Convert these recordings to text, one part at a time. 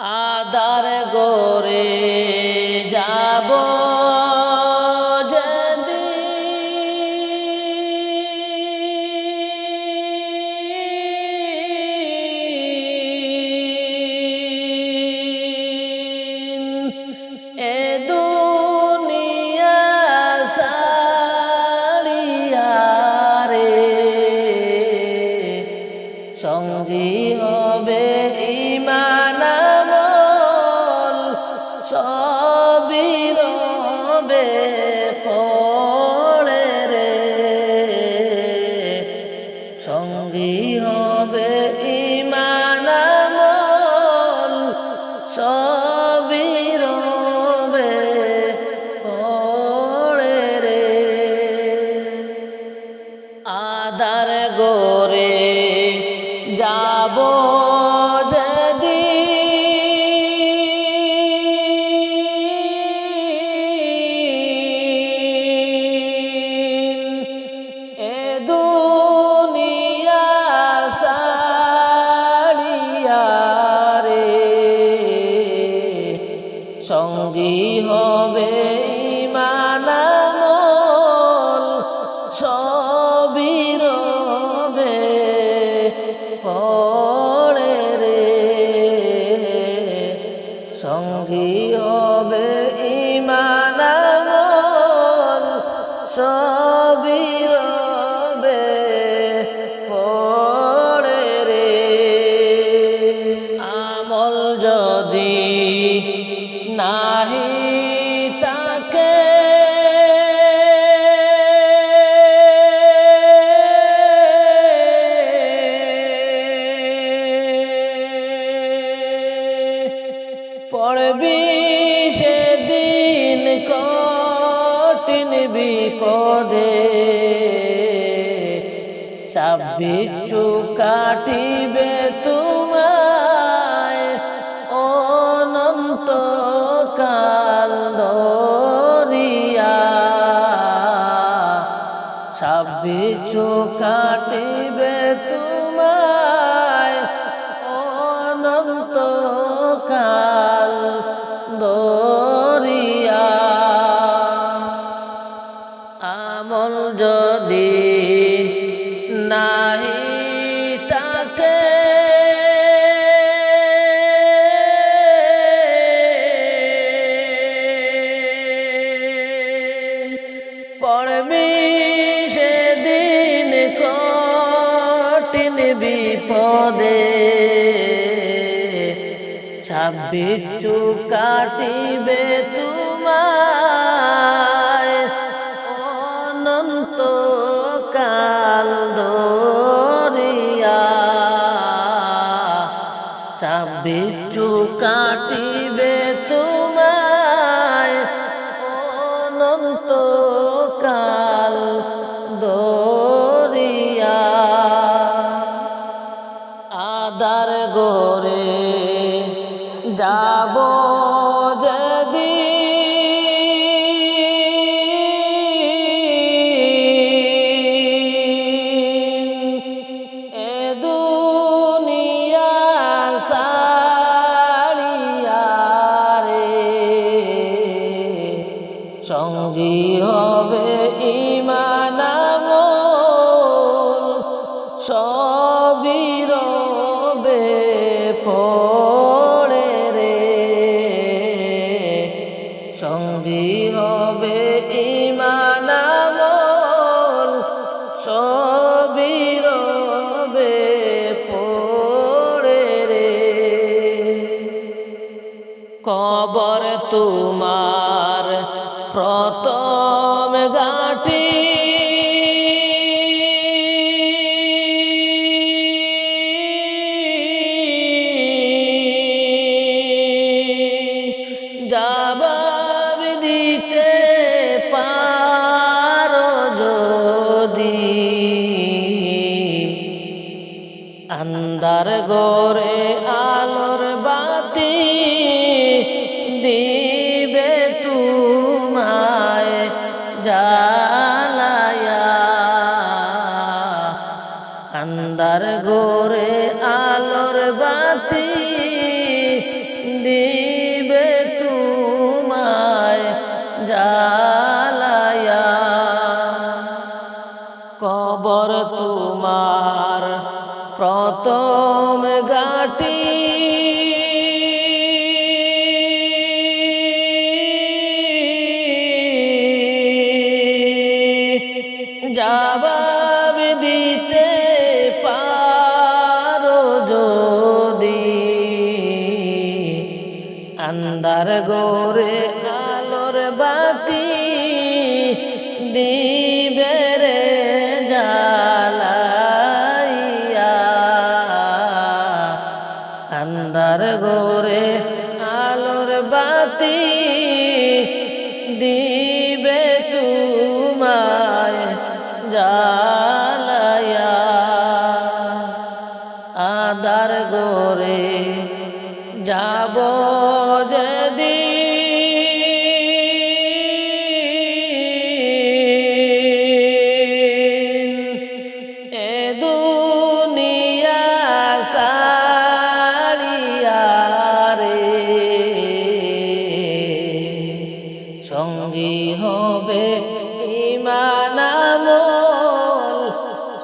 আদার গো তার গোরে যাব যে বিচু কাটিবে তোমায়। অনন্ত কাল দরিয়া সব বিচু কাটিবে আল্লাহর গো। আন্দার গোরে আলোর বাতি দিন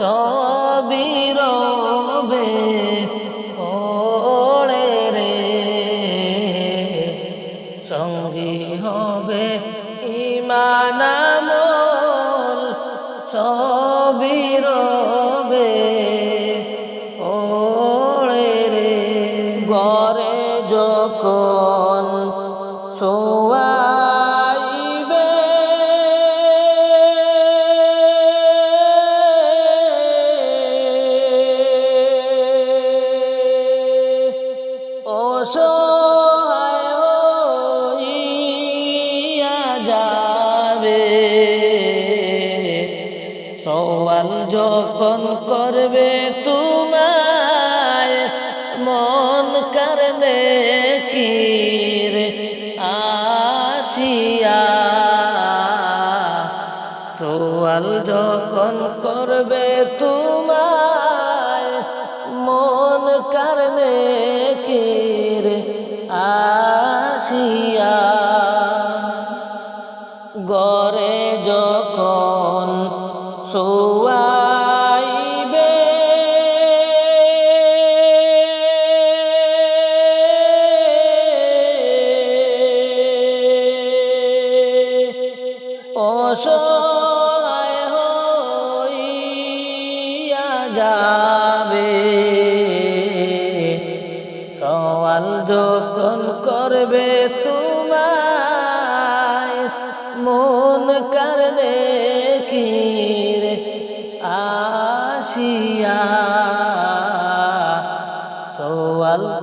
সবিরবে সোয়াল যখন করবে তুমি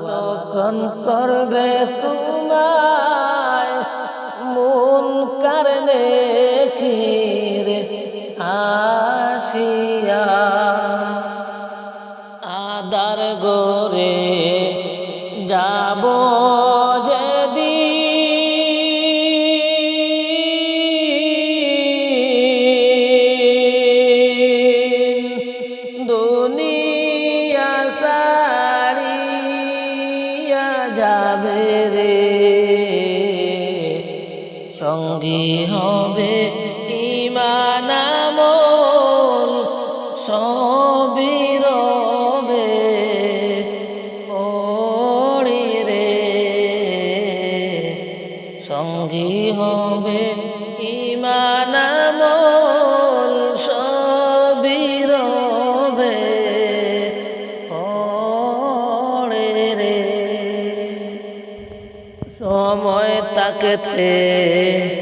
যখন করবে তোমায় মন কারণে খির আশী ताकत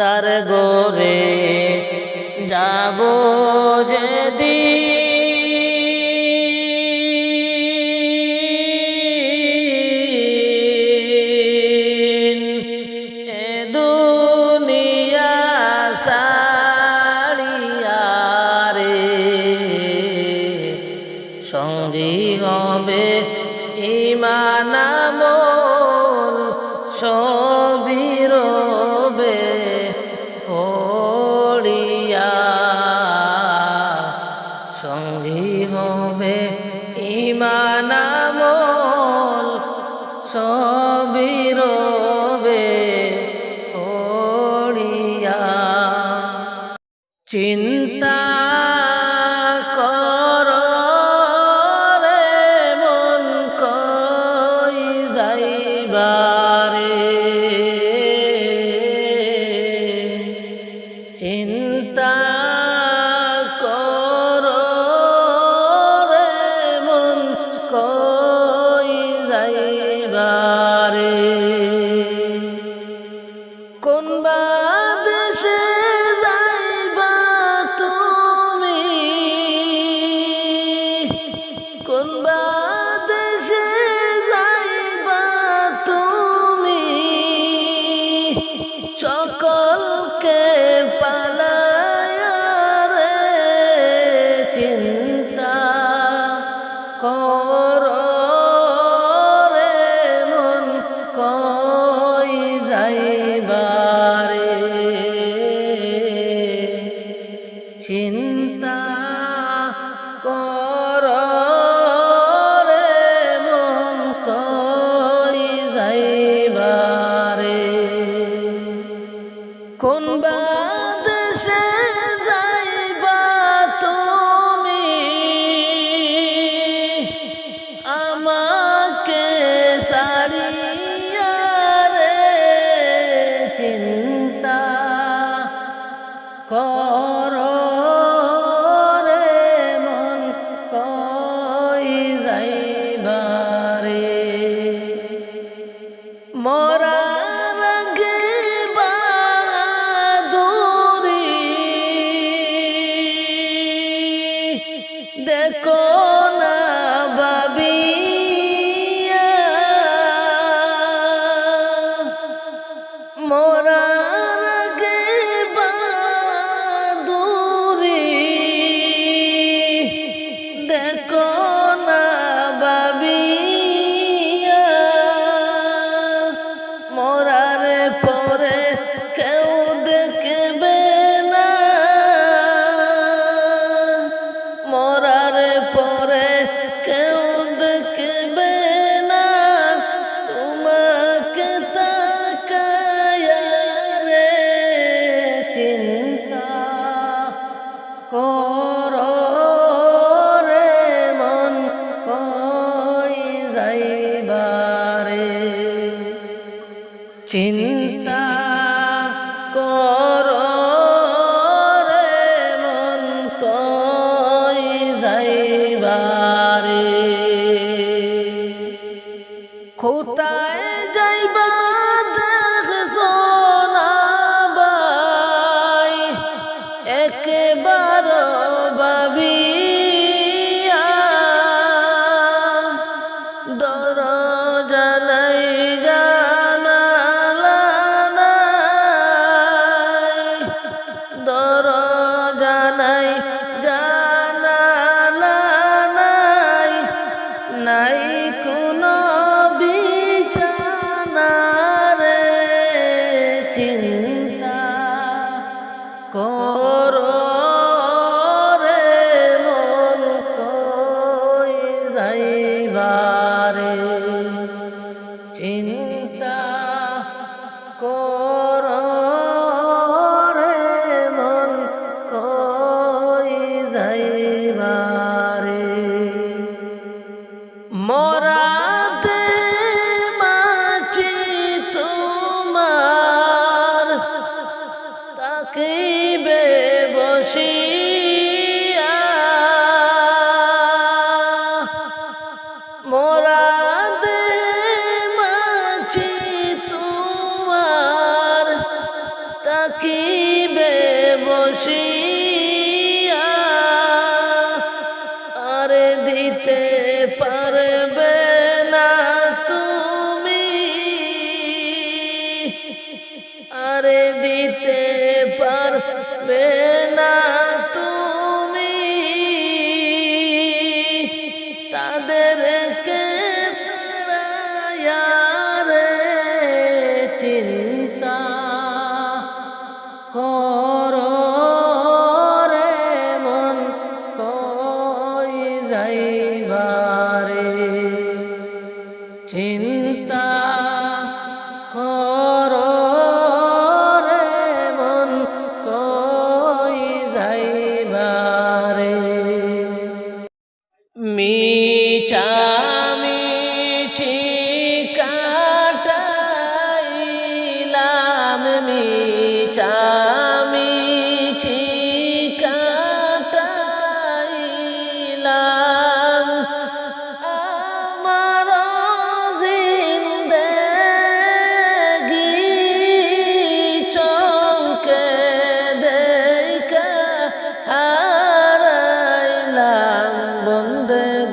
দাদার গোরে যাব যদি দেবা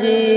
রে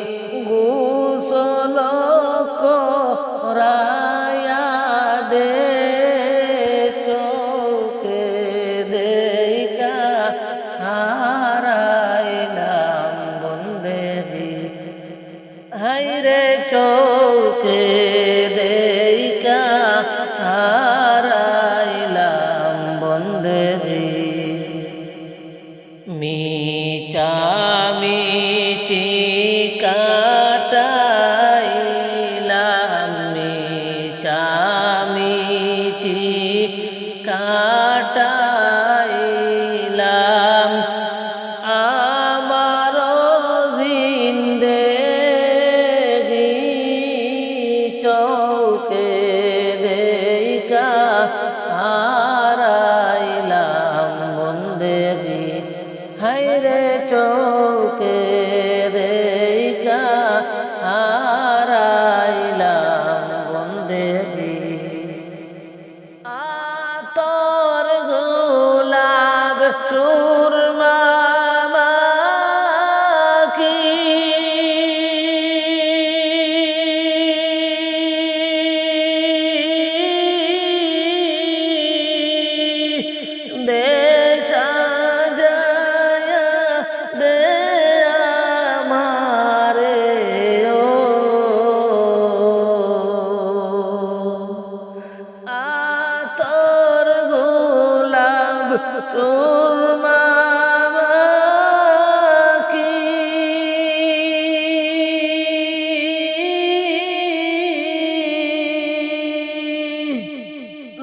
চোখ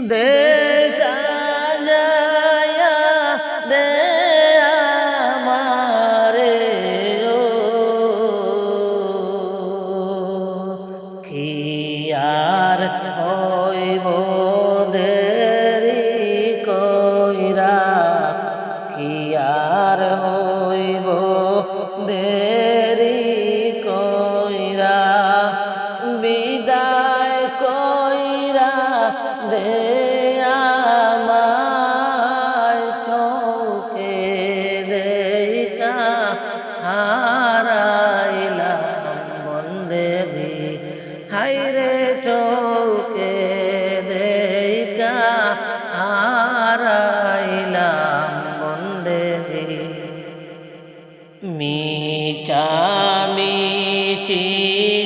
வந்து মিচামিচি কাটাইলাম